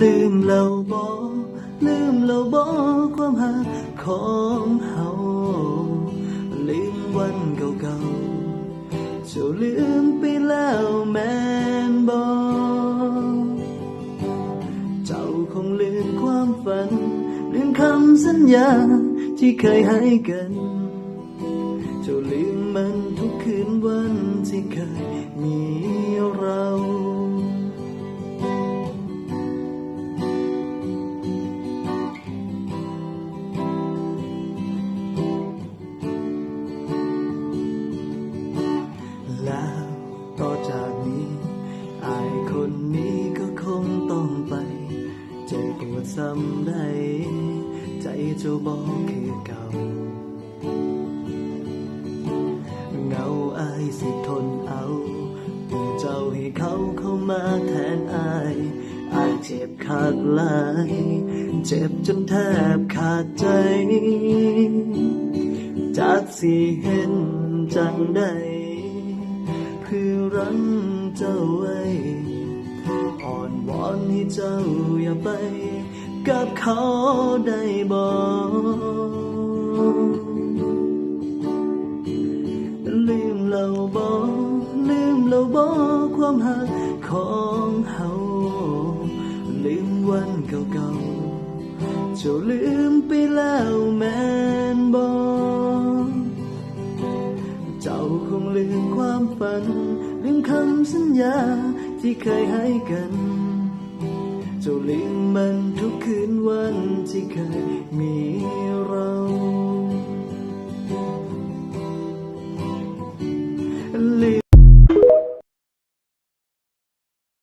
ลืมเราบ่ลืมเราบ่ความหักของเฮาลืมวันเก่าๆเจ้าลืมไปแล้วแม่นบ่เจ้าคงลืมความฝันลืมคำสัญญาที่เคยให้กันเจ้าลืมมันทุกคืนวันที่เคยมีเรา นี้ก็คงต้องไปเจ็บปวดซ้ำได้ใจเจ้าบอกคือเก่าเงาอายสิทนเอาเจ้าให้เขาเข้ามาแทนอายอายเจ็บขาดลาย เจ็บจนแทบขาดใจ จากสิเห็นจังได้เพื่อรั้งเจ้าไว้ เจ้าอย่าไป กับเขาได้บอกลืมเราบ่ลืมเราบ่ความหักของเฮาลืมวันเก่าๆเจ้าลืมไปแล้วแม่นบ่เจ้าคงลืมความฝัน ลืมคำสัญญาที่เคยให้กัน เจ้าลิงมันทุกคืนวันที่เคยมีเรา ลิ